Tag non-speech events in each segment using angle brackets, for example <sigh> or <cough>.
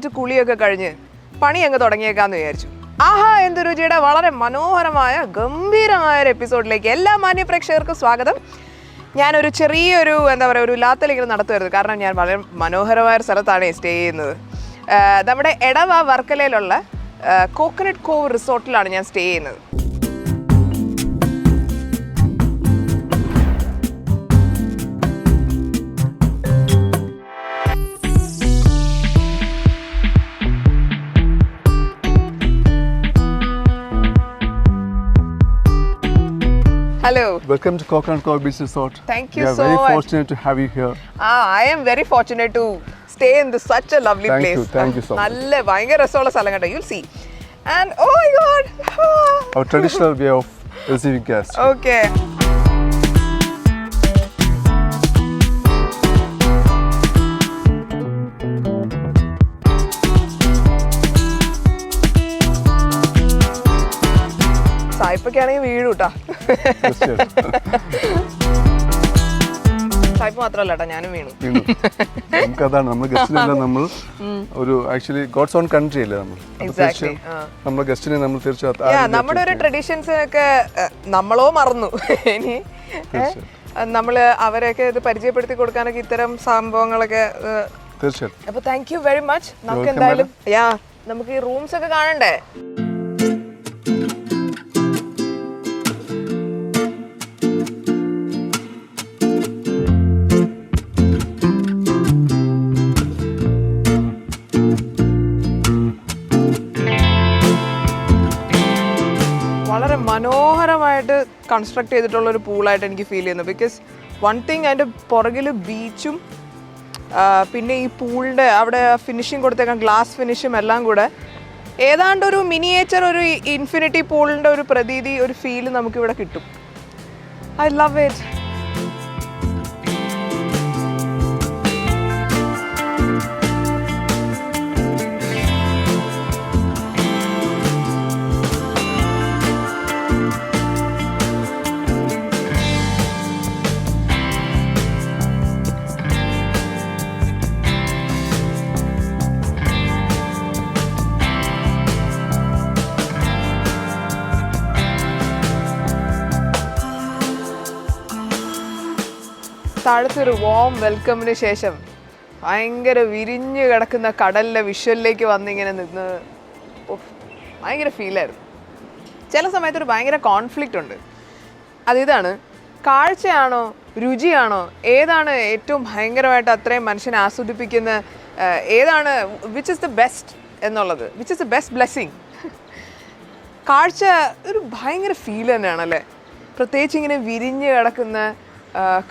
എഴുന്നേറ്റ് കുളിയൊക്കെ കഴിഞ്ഞ് പണി അങ്ങ് തുടങ്ങിയേക്കാന്ന് വിചാരിച്ചു. ആഹാ എന്ത് രുചിയുടെ വളരെ മനോഹരമായ ഗംഭീരമായ ഒരു എപ്പിസോഡിലേക്ക് എല്ലാ മാന്യ പ്രേക്ഷകർക്കും സ്വാഗതം. ഞാനൊരു ചെറിയൊരു എന്താ പറയുക ഒരു ലാത്തലിങ്ങനെ നടത്തുമായിരുന്നു കാരണം ഞാൻ വളരെ മനോഹരമായ ഒരു സ്ഥലത്താണ് സ്റ്റേ ചെയ്യുന്നത്. നമ്മുടെ എടവ വർക്കലയിലുള്ള കോക്കനട്ട് കോവ് റിസോർട്ടിലാണ് ഞാൻ സ്റ്റേ ചെയ്യുന്നത്. Hello Welcome to Coconut Cove Beach Resort. Thank We you are so very much. fortunate to have you here. Ah, I am very fortunate to stay in this such a lovely Thank place you, thank you so much. നല്ല ഭയങ്കര രസമുള്ള സ്ഥലം കേട്ടോ യുൽ C and oh my God Our traditional way of receiving guests. Okay സായിപ്പൊക്കെയാണെങ്കിൽ വീഴും കേട്ടോ തീർച്ചയായിട്ടും. സായിപ്പ് മാത്രമല്ല കേട്ടോ ഞാനും വീണു. നമുക്കതാണ് നമ്മൾ ഗസ്റ്റിനെല്ലാം നമ്മൾ ഒരു ആക്ച്വലി ഗോഡ്സ് ഓൺ കൺട്രി അല്ലേ നമ്മൾ. നമ്മുടെ ഗസ്റ്റിനെ നമ്മൾ നമ്മുടെ ഒരു ട്രഡീഷൻസ് ഒക്കെ നമ്മളോ മറന്നു. ഇനി നമ്മൾ നമ്മൾ അവരെയൊക്കെ ഇത് പരിചയപ്പെടുത്തി കൊടുക്കാനൊക്കെ ഇത്തരം സംഭവങ്ങളൊക്കെ ഏഹ്, തീർച്ചയായിട്ടും. അപ്പൊ താങ്ക് യു വെരി മച്ച് നമുക്ക് എന്തായാലും യാ നമുക്ക് ഈ റൂംസ് ഒക്കെ കാണണ്ടേ? മനോഹരമായിട്ട് കൺസ്ട്രക്ട് ചെയ്തിട്ടുള്ള ഒരു പൂളായിട്ട് എനിക്ക് ഫീൽ ചെയ്യുന്നു. ബിക്കോസ് വൺ തിങ് അതിന്റെ പുറകിൽ ബീച്ചും പിന്നെ ഈ പൂളിന്റെ അവിടെ ഫിനിഷിങ് കൊടുത്തേക്കാൻ ഗ്ലാസ് ഫിനിഷും എല്ലാം കൂടെ ഏതാണ്ട് ഒരു മിനിയേച്ചർ ഒരു ഇൻഫിനിറ്റി പൂളിന്റെ ഒരു പ്രതീതി ഒരു ഫീൽ നമുക്കിവിടെ കിട്ടും. ഐ ലവ് ഇറ്റ് താഴത്തെ ഒരു വോം വെൽക്കമിന് ശേഷം ഭയങ്കര വിരിഞ്ഞു കിടക്കുന്ന കടലിലെ വിഷ്വലിലേക്ക് വന്നിങ്ങനെ നിന്ന് ഭയങ്കര ഫീലായിരുന്നു ചില സമയത്തൊരു ഭയങ്കര കോൺഫ്ലിക്റ്റ് ഉണ്ട്. അതിതാണ് കാഴ്ചയാണോ? രുചിയാണോ? ഏതാണ് ഏറ്റവും ഭയങ്കരമായിട്ട് അത്രയും മനുഷ്യനെ ആസ്വദിപ്പിക്കുന്ന ഏതാണ് വിച്ച് ഇസ് ദ ബെസ്റ്റ് എന്നുള്ളത്? Which is the best blessing കാഴ്ച ഒരു ഭയങ്കര ഫീൽ തന്നെയാണല്ലേ? പ്രത്യേകിച്ച് ഇങ്ങനെ വിരിഞ്ഞ് കിടക്കുന്ന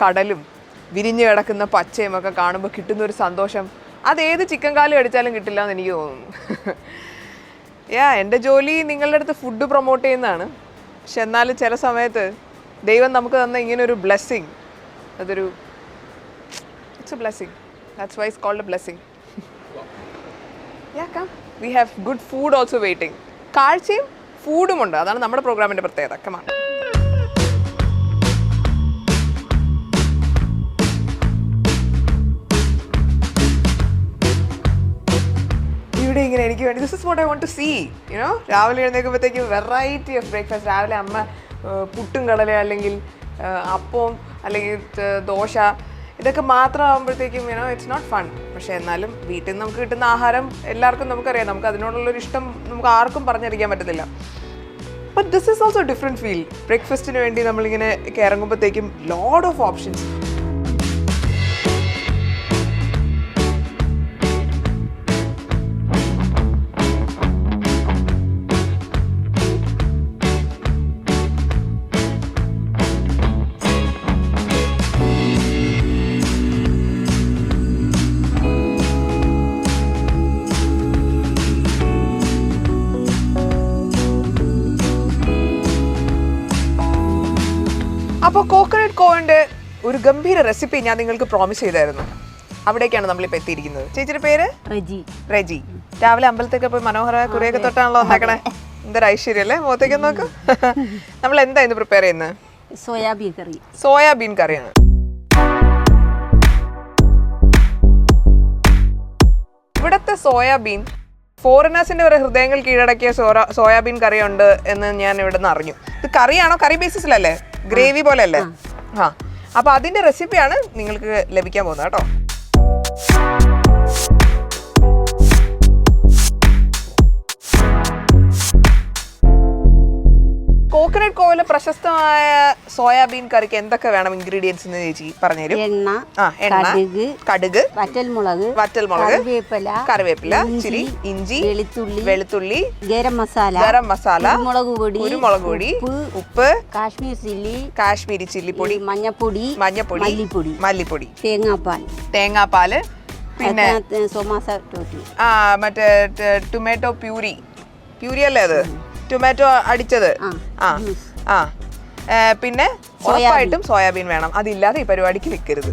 കടലും വിരിഞ്ഞ് കിടക്കുന്ന പച്ചയും ഒക്കെ കാണുമ്പോൾ കിട്ടുന്ന ഒരു സന്തോഷം. അത് ഏത് ചിക്കൻ കാലും അടിച്ചാലും കിട്ടില്ല എന്ന് എനിക്ക് തോന്നുന്നു. യാ എന്റെ ജോലി നിങ്ങളുടെ അടുത്ത് ഫുഡ് പ്രൊമോട്ട് ചെയ്യുന്നതാണ്. പക്ഷെ എന്നാലും ചില സമയത്ത് ദൈവം നമുക്ക് തന്ന ഇങ്ങനെ ഒരു ബ്ലെസ്സിങ് അതൊരു it's a blessing that's why's called a blessing yeah come we have good food also waiting കാഴ്ചയും ഫുഡും ഉണ്ട്. അതാണ് നമ്മുടെ പ്രോഗ്രാമിന്റെ പ്രത്യേകത. കമാണ് ഇങ്ങനെ എനിക്ക് വേണ്ടി. This is what I want to see you know രാവിലെ എഴുന്നേൽക്കുമ്പോഴത്തേക്കും വെറൈറ്റി ഓഫ് ബ്രേക്ക്ഫാസ്റ്റ് രാവിലെ അമ്മ പുട്ടും കടല അല്ലെങ്കിൽ അപ്പവും അല്ലെങ്കിൽ ദോശ ഇതൊക്കെ മാത്രമാകുമ്പോഴത്തേക്കും you know it's not fun പക്ഷേ എന്നാലും വീട്ടിൽ നിന്ന് നമുക്ക് കിട്ടുന്ന ആഹാരം എല്ലാവർക്കും നമുക്കറിയാം. നമുക്ക് അതിനോടുള്ളൊരു ഇഷ്ടം നമുക്ക് ആർക്കും പറഞ്ഞറിയിക്കാൻ പറ്റത്തില്ല. But this is also different feel ബ്രേക്ക്ഫാസ്റ്റിന് വേണ്ടി നമ്മളിങ്ങനെ ഇറങ്ങുമ്പോഴത്തേക്കും ലോഡ് ഓഫ് ഓപ്ഷൻസ് അപ്പോൾ കോക്കനട്ട് കോവിന്റെ ഒരു ഗംഭീര റെസിപ്പി ഞാൻ നിങ്ങൾക്ക് പ്രോമിസ് ചെയ്തായിരുന്നു. അവിടേക്കാണ് നമ്മളിപ്പോൾ എത്തിയിരിക്കുന്നത്. ചേച്ചിയുടെ പേര്? റെജി. റെജി. രാവിലെ അമ്പലത്തേക്ക് പോയി മനോഹരമായ കുറേയൊക്കെ തൊട്ടാണല്ലോ ഉണ്ടാക്കണേ. എന്തൊരു ഐശ്വര്യം അല്ലേ? മുഖത്തേക്ക് നോക്ക്. <laughs> നമ്മൾ എന്താ ഇന്ന് പ്രിപ്പയർ ചെയ്യുന്നത് സോയാബീൻ കറി. സോയാബീൻ കറിയാണ് ഇവിടുത്തെ സോയാബീൻ ഫോറിനേഴ്സിന്റെ ഒരു ഹൃദയങ്ങൾ കീഴടക്കിയ സോയാബീൻ കറിയുണ്ട് എന്ന് ഞാൻ ഇവിടെ നിന്ന് അറിഞ്ഞു. ഇത് കറിയാണോ? കറി ബേസിസിലല്ലേ ഗ്രേവി പോലെ അല്ലേ ആ. അപ്പൊ അതിന്റെ റെസിപ്പിയാണ് നിങ്ങൾക്ക് ലഭിക്കാൻ പോകുന്നത് കേട്ടോ. സോയാബീൻ കറിക്ക് എന്തൊക്കെ വേണം ഇൻഗ്രീഡിയൻസ് എന്ന് ചേച്ചി പറഞ്ഞുതരും? എണ്ണ ആ എണ്ണ കടുക് കടുക് വറ്റൽമുളക് വറ്റൽമുളക് കറിവേപ്പില കറിവേപ്പില ഇഞ്ചി, ഇച്ചിരി ഇഞ്ചി വെളുത്തുള്ളി വെളുത്തുള്ളി ഗരം മസാല ഗരം മസാല മുളക് പൊടി കുരുമുളക് പൊടി ഉപ്പ് കാശ്മീർ ചില്ലി കാശ്മീരി ചില്ലിപ്പൊടി പൊടി മഞ്ഞപ്പൊടി മഞ്ഞപ്പൊടി മല്ലിപ്പൊടി മല്ലിപ്പൊടി തേങ്ങാപ്പാൽ തേങ്ങാപ്പാൽ പിന്നെ ആ മറ്റേ ടൊമാറ്റോ പ്യൂരി പ്യൂരി അല്ലേ അത് ടൊമാറ്റോ അടിച്ചത്? ആ, ആ. പിന്നെ ഉറപ്പായിട്ടും സോയാബീൻ വേണം. അതില്ലാതെ ഈ പരിപാടിക്ക് നിൽക്കരുത്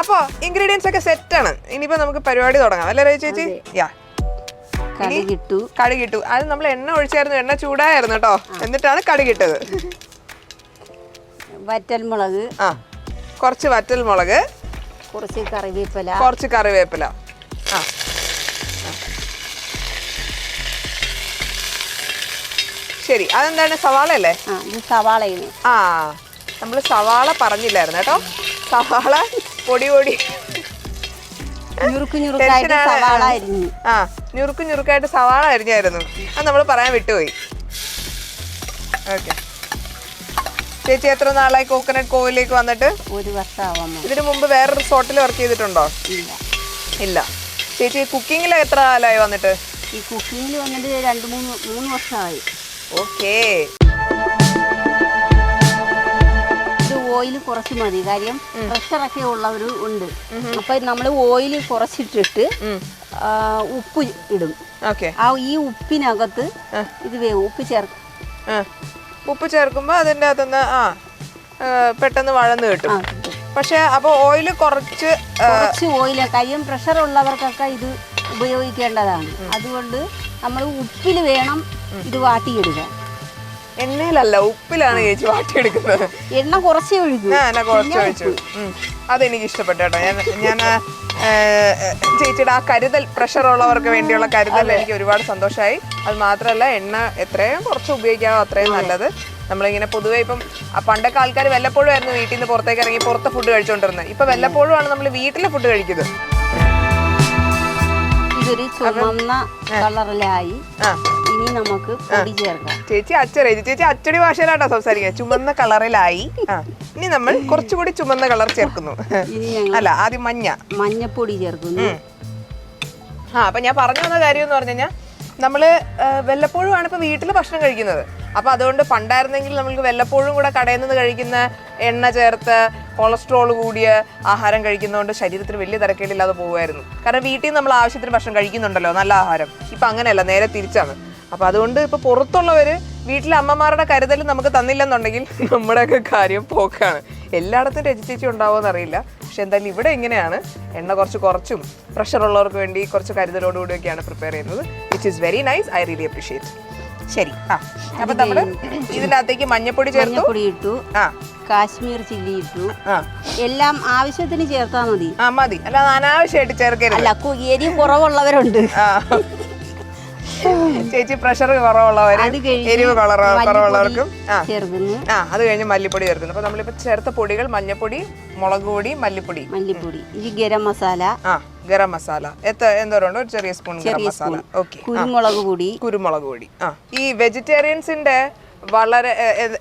അപ്പോ ഇൻഗ്രീഡിയൻസ് ഒക്കെ സെറ്റ് ആണ്. ഇനിയിപ്പോ നമുക്ക് പരിപാടി തുടങ്ങാം. അല്ലേ രവി ചേച്ചി? യാ. കടുകിട്ടു കടുകിട്ടു അത് നമ്മൾ എണ്ണ ഒഴിച്ചായിരുന്നു. എണ്ണ ചൂടായിരുന്നു കേട്ടോ. എന്നിട്ടാണ് കടുകിട്ടത് വറ്റൽമുളക്. ആ. കുറച്ച് വറ്റൽമുളക്. കുറച്ച് കറിവേപ്പില. കുറച്ച് കറിവേപ്പില ആ ആ. ശരി. അതെന്താണ്? സവാള അല്ലേ ആ ഇത് സവാളയാണ്. ആ നമ്മൾ സവാള പറഞ്ഞില്ലായിരുന്നു കേട്ടോ. സവാള പൊടി പൊടി. ഞുറുക്ക് ഞുറുക്കായിട്ട് സവാള അരിഞ്ഞു. ആ ഞുറുക്ക് ഞുറുക്കായിട്ട് സവാള അരിഞ്ഞായിരുന്നു. അത് നമ്മൾ പറയാൻ വിട്ടുപോയി. ഓക്കെ. ചേച്ചി എത്ര നാളായി കോക്കനട്ട് കോവിലേക്ക് വന്നിട്ട്? ഒരു വർഷമാവാൻ പോകും ഇതിനു മുമ്പ് വേറെ റിസോർട്ടിൽ വർക്ക് ചെയ്തിട്ടുണ്ടോ? ഇല്ല. ഇല്ല. ചേച്ചി കുക്കിങ്ങിൽ എത്ര കാലമായി വന്നിട്ട്? ഈ കുക്കിങ്ങിൽ വന്നിട്ട് രണ്ട് മൂന്ന് മൂന്ന് വർഷമായി. ഓക്കേ. ഇത് ഓയിൽ കുറച്ച് മതി. കാര്യം പ്രഷറൊക്കെ ഉള്ളവർ ഉണ്ട്. അപ്പൊ നമ്മൾ ഓയിൽ കുറച്ചിട്ടിട്ട് ഉപ്പ് ഇടും. ആ ഈ ഉപ്പിനകത്ത് ഇത് വേവും. ഉപ്പ് ചേർക്കും. ഉപ്പ് ചേർക്കുമ്പോൾ അതിന്റെ അകത്തുനിന്ന് ആ പെട്ടെന്ന് വഴന്ന് കിട്ടും. പക്ഷെ അപ്പോൾ ഓയിൽ കുറച്ച് കുറച്ച് ഓയിൽ കാര്യം പ്രഷർ ഉള്ളവർക്കൊക്കെ ഇത് ഉപയോഗിക്കേണ്ടതാണ്. അതുകൊണ്ട് നമ്മൾ ഉപ്പിൽ വേണം ഇത് വാട്ടിയെടുക്കാൻ എണ്ണയിലല്ല ഉപ്പിലാണ് ചേച്ചി വാട്ടിയെടുക്കുന്നത്. എണ്ണ കുറച്ചേ ഒഴിക്കും. ആ എന്നെ കുറച്ച് ഒഴിച്ചു. അതെനിക്ക് ഇഷ്ടപ്പെട്ടു കേട്ടോ. ഞാൻ ഞാൻ ചേച്ചിയുടെ ആ കരുതൽ പ്രഷർ ഉള്ളവർക്ക് വേണ്ടിയുള്ള കരുതൽ എനിക്ക് ഒരുപാട് സന്തോഷമായി അത് മാത്രമല്ല എണ്ണ എത്രയും കുറച്ച് ഉപയോഗിക്കാമോ അത്രയും നല്ലത്. നമ്മളിങ്ങനെ പൊതുവെ ഇപ്പം പണ്ടൊക്കെ ആൾക്കാർ വല്ലപ്പോഴും ആയിരുന്നു വീട്ടിൽ നിന്ന് പുറത്തേക്ക് ഇറങ്ങി പുറത്തെ ഫുഡ് കഴിച്ചുകൊണ്ടിരുന്നത് ഇപ്പൊ വല്ലപ്പോഴും ആണ് നമ്മൾ വീട്ടിലെ ഫുഡ് കഴിക്കുന്നത്. ഇതൊരു ചുമന്ന കളറിലായി ആ. ഇനി നമുക്ക് പൊടി ചേർക്കാം. ചേച്ചി അച്ചടി ചേച്ചി അച്ചടി ഭാഷയിലാട്ടോ സംസാരിക്കുക ചുമന്ന കളറിലായി. ഇനി നമ്മൾ <laughs> കുറച്ചുകൂടി ചുമന്ന കളർ ചേർക്കുന്നു. അല്ല ആദ്യം മഞ്ഞ. മഞ്ഞപ്പൊടി ചേർക്കുന്നു. ആ അപ്പൊ ഞാൻ പറഞ്ഞു വന്ന കാര്യം എന്ന് പറഞ്ഞു കഴിഞ്ഞാൽ നമ്മൾ വല്ലപ്പോഴും ആണ് ഇപ്പൊ വീട്ടിൽ ഭക്ഷണം കഴിക്കുന്നത്. അപ്പൊ അതുകൊണ്ട് പണ്ടായിരുന്നെങ്കിൽ നമ്മൾക്ക് വല്ലപ്പോഴും കൂടെ കടയിൽ നിന്ന് കഴിക്കുന്ന എണ്ണ ചേർത്ത് കൊളസ്ട്രോൾ കൂടിയ ആഹാരം കഴിക്കുന്നതുകൊണ്ട് ശരീരത്തിന് വലിയ തിരക്കേടില്ലാതെ പോകുമായിരുന്നു കാരണം വീട്ടിൽ നമ്മൾ ആവശ്യത്തിന് ഭക്ഷണം കഴിക്കുന്നുണ്ടല്ലോ നല്ല ആഹാരം. ഇപ്പൊ അങ്ങനെയല്ല നേരെ തിരിച്ചാണ്. അപ്പോൾ അതുകൊണ്ട് ഇപ്പോൾ പുറത്തുള്ളവര് വീട്ടിലെ അമ്മമാരുടെ കരുതൽ നമുക്ക് തന്നില്ലെന്നുണ്ടെങ്കിൽ നമ്മുടെയൊക്കെ കാര്യം പോക്കാണ്. എല്ലായിടത്തും രചിച്ചേച്ചി ഉണ്ടാവുമെന്ന് അറിയില്ല. പക്ഷെ എന്തായാലും ഇവിടെ ഇങ്ങനെയാണ്. എണ്ണ കുറച്ച് കുറച്ചും പ്രഷർ ഉള്ളവർക്ക് വേണ്ടി കുറച്ച് കരുതലോടുകൂടിയൊക്കെയാണ് പ്രിപ്പയർ ചെയ്യുന്നത് which is very nice I really appreciate ശരി. ആ. അപ്പൊ നമ്മൾ ഇതിനകത്തേക്ക് മഞ്ഞപ്പൊടി ചേർത്തു. മഞ്ഞപ്പൊടി ഇട്ടു. ആ. കാശ്മീർ ചില്ലി ഇട്ടു. എല്ലാം ആവശ്യത്തിന് ചേർത്താൽ മതി. ആ മതി. അല്ലാതെ അനാവശ്യമായിട്ട് ചേർക്കരുത്. അല്ല കുറവുള്ളവരുണ്ട്. ആ. <laughs> ചേച്ചി പ്രഷർ കഴിഞ്ഞ് എരിവ് കുറവുള്ളവർക്കും. ആ. അത് കഴിഞ്ഞ് മല്ലിപ്പൊടി ചേർക്കുന്നു. അപ്പൊ നമ്മളിപ്പോ ചേർത്ത പൊടികൾ മഞ്ഞപ്പൊടി മുളക് പൊടി മല്ലിപ്പൊടി. മല്ലിപ്പൊടി. ഈ ഗരം മസാല. ആ ഗരം മസാല. എത്ര എന്തോരം ഒരു ചെറിയ സ്പൂൺ ഗരം മസാല. ഓക്കെ. കുരുമുളക് പൊടി. കുരുമുളക് പൊടി. ആ. ഈ വെജിറ്റേറിയൻസിന്റെ വളരെ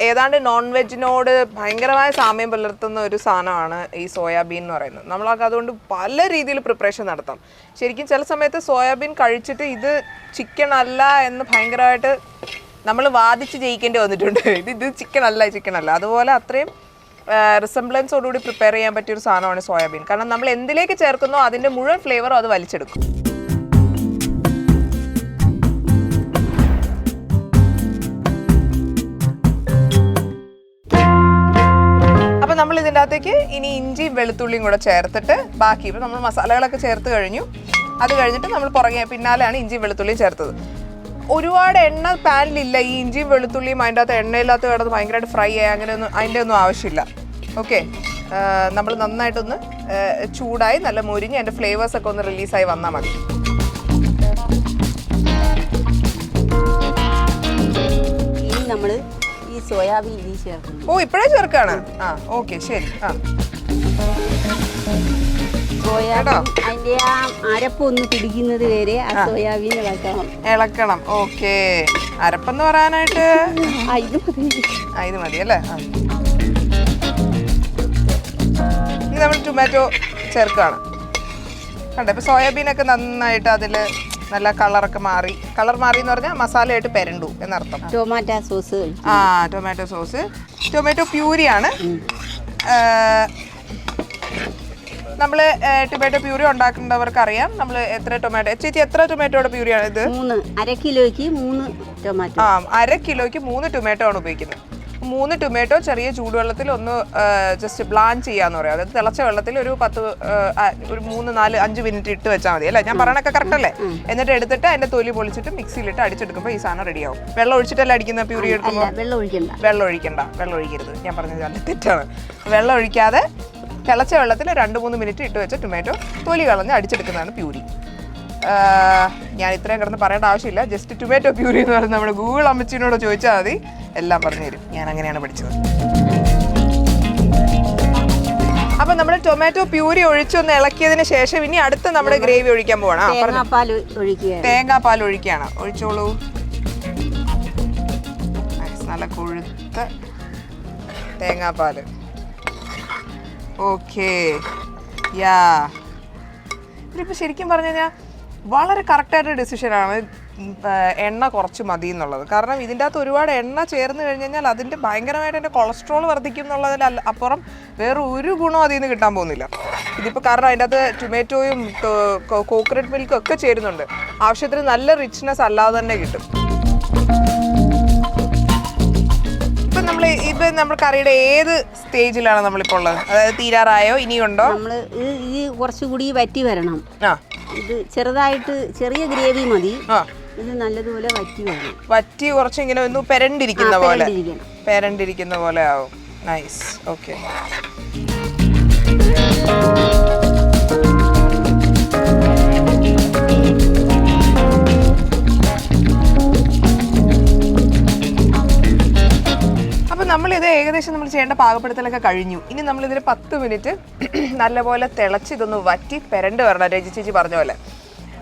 ഏതാണ്ട് നോൺ വെജിനോട് ഭയങ്കരമായ സാമ്യം പുലർത്തുന്ന ഒരു സാധനമാണ് ഈ സോയാബീൻ എന്ന് പറയുന്നത്. നമ്മളൊക്കെ അതുകൊണ്ട് പല രീതിയിൽ പ്രിപ്പറേഷൻ നടത്താം. ശരിക്കും ചില സമയത്ത് സോയാബീൻ കഴിച്ചിട്ട് ഇത് ചിക്കൻ അല്ല എന്ന് ഭയങ്കരമായിട്ട് നമ്മൾ വാദിച്ച് ജയിക്കേണ്ടി വന്നിട്ടുണ്ട്. <laughs> ഇത് ഇത് ചിക്കൻ അല്ല ചിക്കൻ അല്ല. അതുപോലെ അത്രയും റിസംബ്ലൻസോടുകൂടി പ്രിപ്പയർ ചെയ്യാൻ പറ്റിയ ഒരു സാധനമാണ് സോയാബീൻ. കാരണം നമ്മൾ എന്തിലേക്ക് ചേർക്കുന്നോ അതിന്റെ മുഴുവൻ ഫ്ലേവറും അത് വലിച്ചെടുക്കും. നമ്മൾ ഇതിന്റെ അകത്തേക്ക് ഇനി ഇഞ്ചിയും വെളുത്തുള്ളിയും കൂടെ ചേർത്തിട്ട് ബാക്കി ഇപ്പം നമ്മൾ മസാലകളൊക്കെ ചേർത്ത് കഴിഞ്ഞു. അത് കഴിഞ്ഞിട്ട് നമ്മൾ പുറകെ പിന്നാലെയാണ് ഇഞ്ചിയും വെളുത്തുള്ളിയും ചേർത്തത്. ഒരുപാട് എണ്ണ പാനിലില്ല. ഈ ഇഞ്ചിയും വെളുത്തുള്ളിയും അതിന്റെ അകത്ത് എണ്ണയില്ലാത്ത കിടന്ന് ഭയങ്കരമായിട്ട് ഫ്രൈ ആയി. അങ്ങനെ ഒന്നും അതിന്റെ ഒന്നും ആവശ്യമില്ല. ഓക്കെ. നമ്മൾ നന്നായിട്ടൊന്ന് ചൂടായി നല്ല മുരിഞ്ഞ് അതിന്റെ ഫ്ലേവേഴ്സൊക്കെ ഒന്ന് റിലീസായി വന്നാൽ മതി. ഇനി നമ്മൾ സോയാബീൻ ഇനി ചേർക്കുന്നു ഓ ഇപ്പോഴേ ചേർക്കാണ്? ആ ഓക്കെ ശരി ആ. സോയാബീൻ അതിന്റെ ആ അരപ്പ് ഒന്ന് പിടിക്കുന്നത് വരെ ആ സോയാബീൻ ഇളക്കണം. ഇളക്കണം ഓക്കെ. അരപ്പെന്ന് പറയാനായിട്ട്? ആ ഇത് മതി. ആ ഇത് മതി അല്ലേ? ആ. ഇനി നമ്മൾ ടൊമാറ്റോ ചേർക്കുകയാണ് കണ്ടോ ഇപ്പൊ സോയാബീനൊക്കെ നന്നായിട്ട് അതിൽ നല്ല കളറൊക്കെ മാറി. കളർ മാറി എന്ന് പറഞ്ഞാൽ മസാലയായിട്ട് പെരണ്ടു എന്നർത്ഥം. Tomato sauce. ആ ടൊമാറ്റോ സോസ്. ടൊമാറ്റോ പ്യൂരിയാണ്. നമ്മൾ ടൊമാറ്റോ പ്യൂരി ഉണ്ടാക്കുന്നവർക്ക് അറിയാം നമ്മൾ എത്ര ടൊമാറ്റോ ചേച്ചി എത്ര ടൊമാറ്റോയുടെ പ്യൂരിയാണ് ഇത്? മൂന്ന്. അര കിലോയ്ക്ക് മൂന്ന് ടൊമാറ്റോ. ആ അര കിലോയ്ക്ക് മൂന്ന് ടൊമാറ്റോ ആണ് ഉപയോഗിക്കുന്നത്. മൂന്ന് ടൊമാറ്റോ ചെറിയ ചൂടുവെള്ളത്തിൽ ഒന്ന് ജസ്റ്റ് ബ്ലാൻ ചെയ്യാന്ന് പറയാം. അതായത് തിളച്ച വെള്ളത്തിൽ ഒരു പത്ത് ഒരു മൂന്ന് നാല് അഞ്ച് മിനിറ്റ് ഇട്ട് വെച്ചാൽ മതി അല്ലേ? ഞാൻ പറയണൊക്കെ കറക്റ്റ് അല്ലേ? എന്നിട്ട് എടുത്തിട്ട് അതിന്റെ തൊലി പൊളിച്ചിട്ട് മിക്സിയിലിട്ട് അടിച്ചെടുക്കുമ്പോൾ ഈ സാധനം റെഡിയാവും വെള്ളം ഒഴിച്ചിട്ടല്ല അടിക്കുന്ന പ്യൂരി എടുക്കുമ്പോൾ വെള്ളം ഒഴിക്കണ്ട. വെള്ളം ഒഴിക്കരുത്. ഞാൻ പറഞ്ഞത് നല്ല തെറ്റാണ്. വെള്ളം ഒഴിക്കാതെ തിളച്ച വെള്ളത്തിൽ രണ്ട് മൂന്ന് മിനിറ്റ് ഇട്ട് വെച്ച ടൊമാറ്റോ തൊലി കളഞ്ഞ് അടിച്ചെടുക്കുന്നതാണ് പ്യൂരി ഞാൻ ഇത്രയും കിടന്ന് പറയേണ്ട ആവശ്യമില്ല. ജസ്റ്റ് ടൊമാറ്റോ പ്യൂരി എന്ന് പറയുന്നത് നമ്മുടെ ഗൂഗിൾ അമ്മച്ചിനോട് ചോദിച്ചാൽ മതി. എല്ലാം പറഞ്ഞു തരും. ഞാൻ അങ്ങനെയാണ് പഠിച്ചത്. അപ്പൊ നമ്മൾ ടൊമാറ്റോ പ്യൂരി ഒഴിച്ചൊന്ന് ഇളക്കിയതിന് ശേഷം ഇനി അടുത്ത നമ്മുടെ ഗ്രേവി ഒഴിക്കാൻ പോകണം. തേങ്ങാപ്പാൽ ഒഴിക്കുക തേങ്ങാപ്പാൽ ഒഴിക്കുകയാണ്. ഒഴിച്ചോളൂ. നല്ല കൊഴുത്ത തേങ്ങാപ്പാൽ ഓക്കേ യാ ഇതിപ്പോൾ ശരിക്കും പറഞ്ഞു കഴിഞ്ഞാൽ വളരെ കറക്റ്റായിട്ട് ഡിസിഷനാണ് എണ്ണ കുറച്ച് മതി എന്നുള്ളത്. കാരണം ഇതിന്റെ അകത്ത് ഒരുപാട് എണ്ണ ചേർന്ന് കഴിഞ്ഞ് കഴിഞ്ഞാൽ അതിന്റെ ഭയങ്കരമായിട്ട് എന്റെ കൊളസ്ട്രോൾ വർദ്ധിക്കും എന്നുള്ളതിൽ അപ്പുറം വേറെ ഒരു ഗുണവും അതിൽ നിന്ന് കിട്ടാൻ പോകുന്നില്ല. ഇതിപ്പോൾ കാരണം അതിന്റെ അകത്ത് ടൊമാറ്റോയും കോക്കനട്ട് മിൽക്കും ഒക്കെ ചേരുന്നുണ്ട്. ആവശ്യത്തിന് നല്ല റിച്ച്നെസ് അല്ലാതെ തന്നെ കിട്ടും. ഇപ്പം നമ്മൾ ഇപ്പം നമ്മൾ കറിയുടെ ഏത് സ്റ്റേജിലാണ് നമ്മളിപ്പോൾ ഉള്ളത്? അതായത് തീരാറായോ? ഇനിയുണ്ടോ? നമ്മൾ ഈ ഇത് കുറച്ചുകൂടി വറ്റി വരണം. ആ. ഇത് ചെറുതായിട്ട് ചെറിയ ഗ്രേവി മതി. ഇത് നല്ലതുപോലെ വറ്റി വേണം വറ്റി കുറച്ച് ഇങ്ങനെ ഒന്ന് പെരണ്ടിരിക്കുന്ന പോലെ. പെരണ്ടിരിക്കുന്ന പോലെ ആവും. നൈസ് ഓക്കെ അപ്പൊ നമ്മളിത് ഏകദേശം നമ്മൾ ചെയ്യേണ്ട പാകപ്പെടുത്തലൊക്കെ കഴിഞ്ഞു. ഇനി നമ്മൾ ഇതിന് പത്ത് മിനിറ്റ് <clears throat> നല്ലപോലെ തിളച്ച് ഇതൊന്ന് വറ്റി പെരണ്ട് വരണം. രജി ചേച്ചി പറഞ്ഞ പോലെ.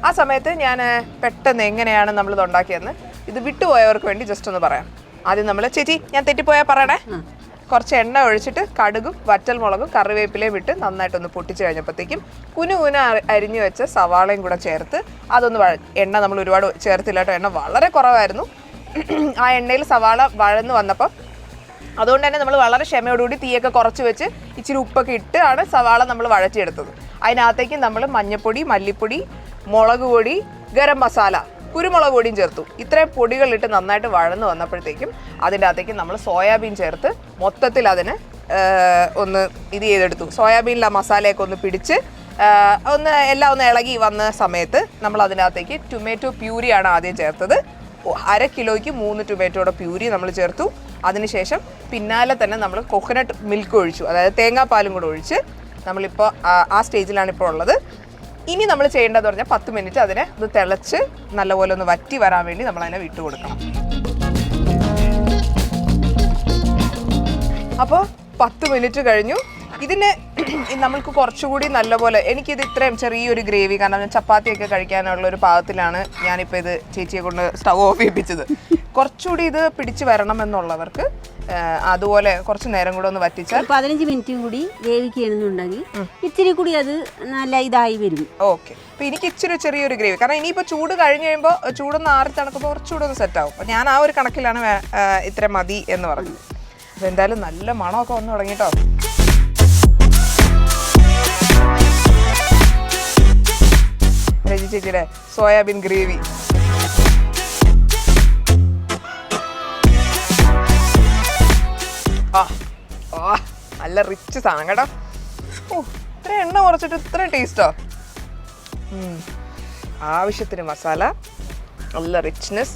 ആ സമയത്ത് ഞാൻ പെട്ടെന്ന് എങ്ങനെയാണ് നമ്മളിത് ഉണ്ടാക്കിയതെന്ന് ഇത് വിട്ടുപോയവർക്ക് വേണ്ടി ജസ്റ്റ് ഒന്ന് പറയാം. ആദ്യം നമ്മൾ ചേച്ചി ഞാൻ തെറ്റിപ്പോയാൽ പറയണേ? കുറച്ച് എണ്ണ ഒഴിച്ചിട്ട് കടുകും വറ്റൽ മുളകും കറിവേപ്പിലയും വിട്ട് നന്നായിട്ടൊന്ന് പൊട്ടിച്ച് കഴിഞ്ഞപ്പോഴത്തേക്കും കുനു കുന അരിഞ്ഞു വെച്ച സവാളയും കൂടെ ചേർത്ത് അതൊന്ന് വഴ എണ്ണ നമ്മൾ ഒരുപാട് ചേർത്തില്ല കേട്ടോ എണ്ണ വളരെ കുറവായിരുന്നു. <clears throat> ആ എണ്ണയിൽ സവാള വഴന്ന് വന്നപ്പോൾ അതുകൊണ്ട് തന്നെ നമ്മൾ വളരെ ക്ഷമയോടുകൂടി തീയൊക്കെ കുറച്ച് വെച്ച് ഇച്ചിരി ഉപ്പൊക്കെ ഇട്ട് ആണ് സവാള നമ്മൾ വഴറ്റിയെടുത്തത്. അതിനകത്തേക്ക് നമ്മൾ മഞ്ഞപ്പൊടി മല്ലിപ്പൊടി മുളക് പൊടി ഗരം മസാല കുരുമുളക് പൊടിയും ചേർത്തു. ഇത്രയും പൊടികളിട്ട് നന്നായിട്ട് വഴന്ന് വന്നപ്പോഴത്തേക്കും അതിന്റെ അകത്തേക്ക് നമ്മൾ സോയാബീൻ ചേർത്ത് മൊത്തത്തിൽ അതിന് ഒന്ന് ഇത് ചെയ്തെടുത്തു. സോയാബീനിലെ മസാലയൊക്കെ ഒന്ന് പിടിച്ച് ഒന്ന് എല്ലാം ഒന്ന് ഇളകി വന്ന സമയത്ത് നമ്മൾ അതിനകത്തേക്ക് ടൊമാറ്റോ പ്യൂരിയാണ് ആദ്യം ചേർത്തത്. അര കിലോയ്ക്ക് മൂന്ന് ടൊമാറ്റോയുടെ പ്യൂരി നമ്മൾ ചേർത്തു. അതിനുശേഷം പിന്നാലെ തന്നെ നമ്മൾ കൊക്കനട്ട് മിൽക്ക് ഒഴിച്ചു. അതായത് തേങ്ങാപ്പാലും കൂടെ ഒഴിച്ച് നമ്മളിപ്പോൾ ആ- സ്റ്റേജിലാണ് ഇപ്പോൾ ഉള്ളത്. ഇനി നമ്മൾ ചെയ്യേണ്ടതെന്ന് പറഞ്ഞാൽ പത്ത് മിനിറ്റ് അതിനെ ഇത് തിളച്ച് നല്ലപോലെ ഒന്ന് വറ്റി വരാൻ വേണ്ടി നമ്മൾ അതിനെ വിട്ടു കൊടുക്കണം. അപ്പോൾ പത്ത് മിനിറ്റ് കഴിഞ്ഞു. ഇതിന് നമ്മൾക്ക് കുറച്ചുകൂടി നല്ലപോലെ എനിക്കിത് ഇത്രയും ചെറിയൊരു ഗ്രേവി കാരണം ചപ്പാത്തിയൊക്കെ കഴിക്കാനുള്ള ഒരു പാകത്തിലാണ് ഞാനിപ്പോൾ ഇത് ചേച്ചിയെ കൊണ്ട് സ്റ്റവ് ഓഫ് ചെയ്യിപ്പിച്ചത്. കുറച്ചുകൂടി ഇത് പിടിച്ചു വരണം എന്നുള്ളവർക്ക് അതുപോലെ കുറച്ച് നേരം കൂടെ ഒന്ന് വറ്റിച്ചാൽ ഒരു പതിനഞ്ച് മിനിറ്റും കൂടി വേവിക്കുകയാണെന്നുണ്ടെങ്കിൽ ഇത്തിരി കൂടി അത് നല്ല ഇതായി വരും. ഓക്കെ. അപ്പൊ എനിക്ക് ഇച്ചിരി ചെറിയൊരു ഗ്രേവി കാരണം ഇനിയിപ്പോൾ ചൂട് കഴിഞ്ഞ് കഴിയുമ്പോൾ ചൂടൊന്ന് ആറി തണുക്കുമ്പോൾ കുറച്ചുകൂടെ ഒന്ന് സെറ്റ് ആവും. ഞാൻ ആ ഒരു കണക്കിലാണ് ഇത്ര മതി എന്ന് പറഞ്ഞത്. അപ്പോൾ എന്തായാലും നല്ല മണമൊക്കെ വന്നു തുടങ്ങിട്ടോ രജി ചേച്ചിയുടെ സോയാബീൻ ഗ്രേവി. ആ നല്ല റിച്ച് സാധനം കേട്ടോ. ഓ ഇത്ര എണ്ണ കുറച്ചിട്ട് ഇത്ര ടേസ്റ്റോ ആവശ്യത്തിന് മസാല നല്ല റിച്ച്നെസ്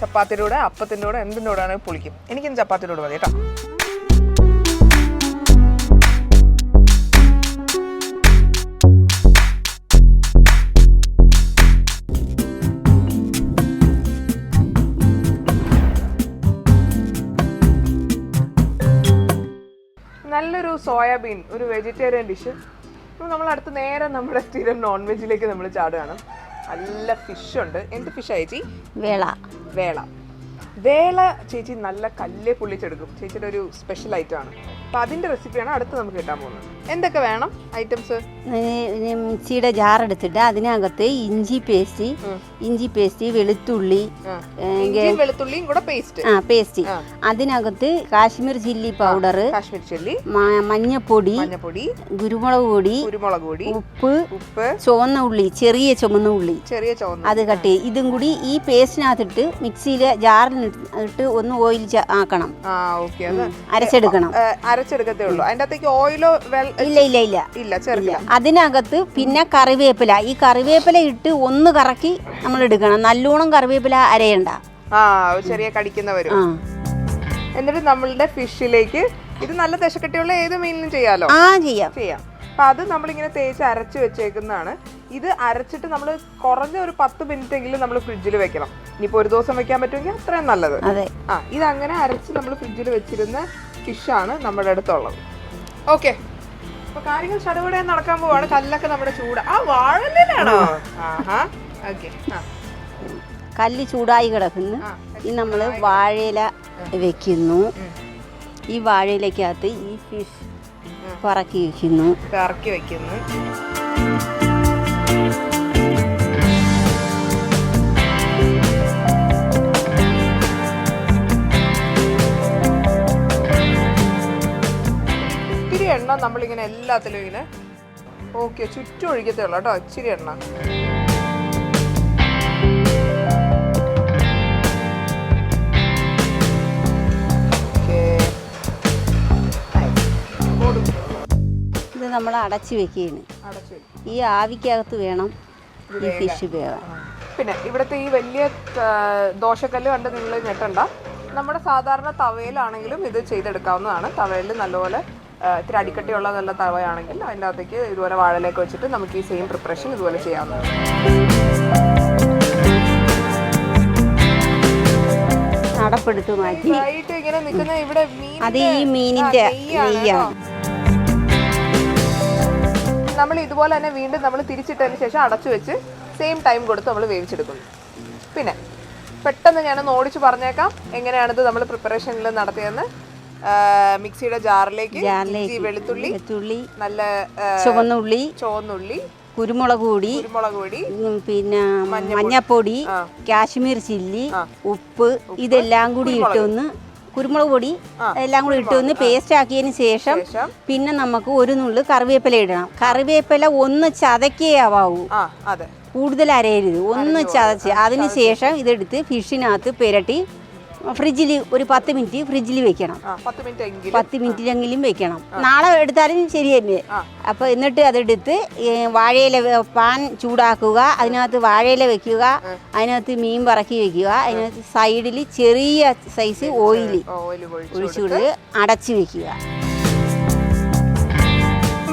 ചപ്പാത്തിയുടെ അപ്പത്തിന്റെ കൂടെ എന്തിന്റെ കൂടെ ആണെങ്കിൽ പൊളിക്കും. എനിക്കിന്ന് ചപ്പാത്തിയുടെ കൂടെ മതി കേട്ടോ. സോയാബീൻ ഒരു വെജിറ്റേറിയൻ ഡിഷ്. അപ്പോൾ നമ്മൾ അടുത്ത് നേരെ നമ്മുടെ സ്ഥിരം നോൺ വെജിലേക്ക് നമ്മൾ ചാടുകയാണ്. നല്ല ഫിഷ് ഉണ്ട്. എന്ത് ഫിഷ് ചേച്ചി? വേള. വേള. വേള ചേച്ചി നല്ല കല്ലേ പൊള്ളിച്ചെടുക്കും. ചേച്ചിയുടെ ഒരു സ്പെഷ്യൽ ഐറ്റമാണ് അപ്പോൾ അതിന്റെ റെസിപ്പിയാണ് അടുത്ത് നമുക്ക് കിട്ടാൻ പോകുന്നത്. എന്തൊക്കെ വേണം ഐറ്റംസ്? മിക്സിയുടെ ജാർ എടുത്തിട്ട് അതിനകത്ത് ഇഞ്ചി പേസ്റ്റ് ഇഞ്ചി പേസ്റ്റ് വെളുത്തുള്ളി വെളുത്തുള്ളിയും കൂടെ പേസ്റ്റ്. ആ പേസ്റ്റ്. അതിനകത്ത് Kashmir chilli powder Kashmir chilli. മഞ്ഞപ്പൊടി മഞ്ഞപ്പൊടി. കുരുമുളക് പൊടി കുരുമുളക് പൊടി. ഉപ്പ് ഉപ്പ്. ചുവന്ന ഉള്ളി ചെറിയ ചുമന്ന ഉള്ളി. ചെറിയ ചുവന്ന അത് കട്ട് ഇതും കൂടി ഈ പേസ്റ്റിനകത്തിട്ട് മിക്സിയിലെ ജാറിൽ ഇട്ട് ഒന്ന് ഓയിൽ ആക്കണം. അരച്ചെടുക്കണം. അരച്ചെടുക്കത്തേ ഉള്ളൂ. അതിന്റെ അകത്തേക്ക് ഓയിലോ ഇല്ല ഇല്ല ഇല്ല. ഇല്ല ചെറിയ അതിനകത്ത് പിന്നെ കറിവേപ്പില. ഈ കറിവേപ്പില ഇട്ട് ഒന്ന് കറക്കി നമ്മൾ എടുക്കണം. നല്ലോണം കറിവേപ്പില അരയണ്ട. ആ ചെറിയ കടിക്കുന്നവരും എന്നിട്ട് നമ്മളുടെ ഫിഷിലേക്ക് ഇത് നല്ല ദശക്കട്ടിയുള്ള ഏത് മീനിലും ചെയ്യാലോ? ആ ചെയ്യാം. ചെയ്യാം. അപ്പൊ അത് നമ്മളിങ്ങനെ തേച്ച് അരച്ച് വെച്ചേക്കുന്നതാണ്. ഇത് അരച്ചിട്ട് നമ്മൾ കുറഞ്ഞ ഒരു പത്ത് മിനിറ്റ് എങ്കിലും നമ്മൾ ഫ്രിഡ്ജിൽ വെക്കണം. ഇനിയിപ്പോ ഒരു ദിവസം വെക്കാൻ പറ്റുമെങ്കിൽ അത്രയും നല്ലത്. ആ ഇത് അങ്ങനെ അരച്ച് നമ്മൾ ഫ്രിഡ്ജിൽ വെച്ചിരുന്ന ഫിഷാണ് നമ്മുടെ അടുത്തുള്ളത്. ഓക്കെ. അപ്പൊ കാര്യങ്ങൾ ചടുപടെ നടക്കാൻ പോവാണ്. കല്ലൊക്കെ നമ്മുടെ ചൂട്. ആ വാഴലിലാണോ? ആഹാ. ഓക്കെ. കല്ല് ചൂടായി കിടക്കുന്നു. ഈ നമ്മൾ വാഴയില വെക്കുന്നു. ഈ വാഴയിലേക്കകത്ത് ഈ ഫിഷ് പറക്കി വെക്കുന്നു. പറക്കി വെക്കുന്നു. നമ്മളിങ്ങനെ എല്ലാത്തിലും ഇങ്ങനെ ഓക്കെ ചുറ്റും ഒഴിക്കത്തേ ഉള്ളൂ കേട്ടോ ഇച്ചിരി എണ്ണ. ഇത് നമ്മൾ അടച്ചു വെക്കുകയാണ്. ഈ ആവിക്കകത്ത് വേണം ഈ ഫിഷ് വേവാൻ. പിന്നെ ഇവിടുത്തെ ഈ വലിയ ദോശക്കല്ല് കണ്ട് നിങ്ങൾ ഞെട്ടണ്ട. നമ്മുടെ സാധാരണ തവയിലാണെങ്കിലും ഇത് ചെയ്തെടുക്കാവുന്നതാണ്. തവയിൽ നല്ലപോലെ ഇത്തിരി അടിക്കട്ടിയുള്ള നല്ല തവയാണെങ്കിൽ അതിന്റെ അകത്തേക്ക് ഇതുപോലെ വാഴലേക്ക് വെച്ചിട്ട് നമുക്ക് ഈ സെയിം പ്രിപ്പറേഷൻ ഇതുപോലെ ചെയ്യാവുന്നതാണ്. മാറ്റി. ഇങ്ങനെ നിൽക്കുന്ന ഇവിടെ മീനിന്റെ- അത് ഈ നമ്മൾ ഇതുപോലെ തന്നെ വീണ്ടും നമ്മൾ തിരിച്ചിട്ടതിന് ശേഷം അടച്ചു വെച്ച് സെയിം ടൈം കൊടുത്ത് നമ്മൾ വേവിച്ചെടുക്കുന്നു. പിന്നെ പെട്ടെന്ന് ഞാനൊന്ന് ഓടിച്ച് പറഞ്ഞേക്കാം. എങ്ങനെയാണിത് നമ്മൾ പ്രിപ്പറേഷനിൽ നടത്തിയെന്ന് ആ, മിക്സിയുടെ ജാറിലേക്ക് വെളുത്തുള്ളി വെളുത്തുള്ളി നല്ല ചുവന്നുള്ളി ചുവന്നുള്ളി കുരുമുളക് പൊടി കുരുമുളക് പൊടി പിന്നെ മഞ്ഞപ്പൊടി കാശ്മീർ ചില്ലി ഉപ്പ് ഇതെല്ലാം കൂടി ഇട്ടൊന്ന് കുരുമുളക് പൊടി എല്ലാം കൂടി ഇട്ട് വന്ന് പേസ്റ്റ് ആക്കിയതിന് ശേഷം പിന്നെ നമുക്ക് ഒരു നുള്ളു കറിവേപ്പില ഇടണം. കറിവേപ്പില ഒന്ന് ചതക്കേ ആവാവൂ. കൂടുതൽ അരയരുത്. ഒന്ന് ചതച്ച് അതിന് ശേഷം ഇതെടുത്ത് ഫിഷിനകത്ത് പുരട്ടി ഫ്രിഡ്ജിൽ ഒരു പത്ത് മിനിറ്റ് ഫ്രിഡ്ജിൽ വെക്കണം. പത്ത് മിനിറ്റ് പത്ത് മിനിറ്റിലെങ്കിലും വെക്കണം. നാളെ എടുത്താലും ശരി തന്നെ അപ്പോൾ എന്നിട്ട് അതെടുത്ത് വാഴയില പാൻ ചൂടാക്കുക അതിനകത്ത് വാഴയില വെക്കുക അതിനകത്ത് മീൻ പറക്കി വെക്കുക അതിനകത്ത് സൈഡിൽ ചെറിയ സൈസ് ഓയിൽ ഓയിൽ ഒഴിച്ചു ഒഴിച്ചുകൊണ്ട് അടച്ചു വെക്കുക.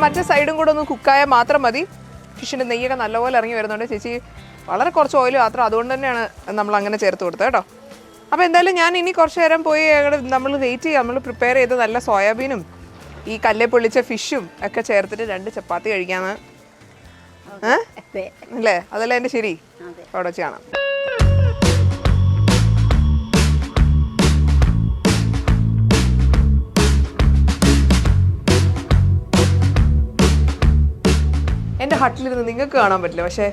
മറ്റേ സൈഡും കൂടെ ഒന്ന് കുക്കായാൽ മാത്രം മതി. ഫിഷിന്റെ നെയ്യൊക്കെ നല്ലപോലെ ഇറങ്ങി വരുന്നുണ്ട്. ചേച്ചി വളരെ കുറച്ച് ഓയിൽ മാത്രം അതുകൊണ്ട് തന്നെയാണ് നമ്മൾ അങ്ങനെ ചേർത്ത് കൊടുത്തത് കേട്ടോ. അപ്പോൾ എന്തായാലും ഞാൻ ഇനി കുറച്ച് നേരം പോയി നമ്മൾ വെയിറ്റ് ചെയ്യാം. നമ്മൾ പ്രിപ്പയർ ചെയ്ത നല്ല സോയാബീനും ഈ കല്ലെ പൊള്ളിച്ച ഫിഷും ഒക്കെ ചേർത്തിട്ട് രണ്ട് ചപ്പാത്തി കഴിക്കാന്ന്. അല്ലേ? അതല്ലേ എന്റെ ശരി? അവിടെ വെച്ച് കാണാം. എന്റെ ഹട്ടിലിരുന്ന് നിങ്ങൾക്ക് കാണാൻ പറ്റില്ല. പക്ഷേ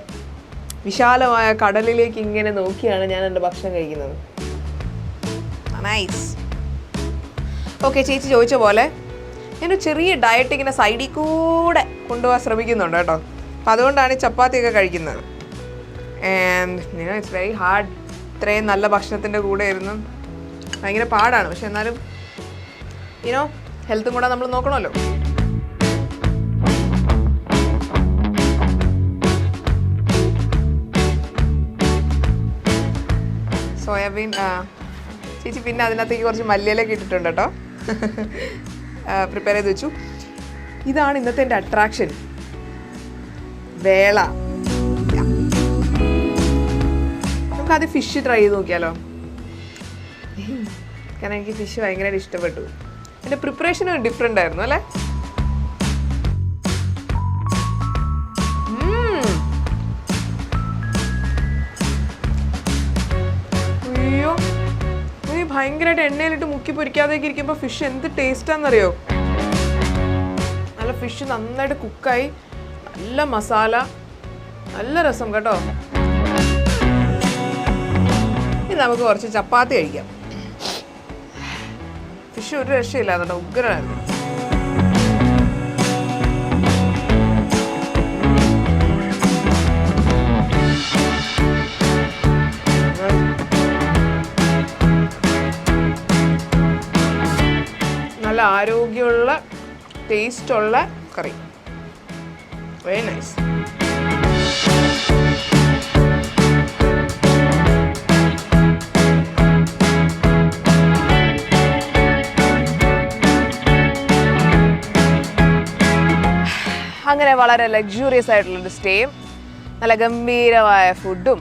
വിശാലമായ കടലിലേക്ക് ഇങ്ങനെ നോക്കിയാണ് ഞാൻ എന്റെ ഭക്ഷണം കഴിക്കുന്നത്. നൈസ് ഓക്കെ ചേച്ചി ചോദിച്ച പോലെ ഞാനൊരു ചെറിയ ഡയറ്റ് ഇങ്ങനെ സൈഡിൽ കൂടെ കൊണ്ടുപോകാൻ ശ്രമിക്കുന്നുണ്ട് കേട്ടോ. അപ്പം അതുകൊണ്ടാണ് ഈ ചപ്പാത്തിയൊക്കെ കഴിക്കുന്നത്. ആൻഡ് നിങ്ങൾ ഇറ്റ്സ് വെരി ഹാർഡ് ഇത്രയും നല്ല ഭക്ഷണത്തിന്റെ കൂടെ ഇരുന്ന് ഭയങ്കര പാടാണ്. പക്ഷെ എന്നാലും യുനോ ഹെൽത്തും കൂടെ നമ്മൾ നോക്കണമല്ലോ. സോയാബീൻ ചേച്ചി പിന്നെ അതിനകത്തേക്ക് കുറച്ച് മല്ലിയിലൊക്കെ ഇട്ടിട്ടുണ്ട് കേട്ടോ. പ്രിപ്പയർ ചെയ്ത് വെച്ചു. ഇതാണ് ഇന്നത്തെ എന്റെ അട്രാക്ഷൻ വേള. നമുക്കത് ഫിഷ് ട്രൈ ചെയ്ത് നോക്കിയാലോ? കാരണം എനിക്ക് ഫിഷ് ഭയങ്കരമായിട്ട് ഇഷ്ടപ്പെട്ടു. എന്റെ പ്രിപ്പറേഷൻ ഡിഫറെന്റ് ആയിരുന്നു അല്ലേ? ഭയങ്കരമായിട്ട് എണ്ണയിലിട്ട് മുക്കി പൊരിക്കാതേക്ക് ഇരിക്കുമ്പോൾ ഫിഷ് എന്ത് ടേസ്റ്റാണെന്നറിയോ നല്ല ഫിഷ് നന്നായിട്ട് കുക്കായി നല്ല മസാല. നല്ല രസം കേട്ടോ. ഇനി നമുക്ക് കുറച്ച് ചപ്പാത്തി കഴിക്കാം. ഫിഷ് ഒരു രക്ഷയില്ല കേട്ടോ ഉഗ്രനായിരുന്നു. നല്ല ആരോഗ്യമുള്ള ടേസ്റ്റുള്ള കറി. വെരി നൈസ് അങ്ങനെ വളരെ ലക്ഷൂറിയസ് ആയിട്ടുള്ളൊരു സ്റ്റേയും നല്ല ഗംഭീരമായ ഫുഡും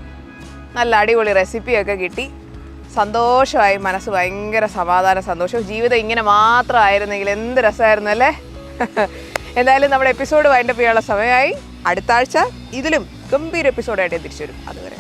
നല്ല അടിപൊളി റെസിപ്പിയൊക്കെ കിട്ടി. സന്തോഷമായി മനസ്സ് ഭയങ്കര സമാധാന സന്തോഷം. ജീവിതം ഇങ്ങനെ മാത്രമായിരുന്നെങ്കിൽ എന്ത് രസമായിരുന്നു അല്ലേ? എന്തായാലും നമ്മുടെ എപ്പിസോഡ് വൈൻഡപ്പ് ചെയ്യാനുള്ള സമയമായി. അടുത്ത ആഴ്ച ഇതിലും ഗംഭീര എപ്പിസോഡായിട്ട് തിരിച്ചു വരും. അതുവരെ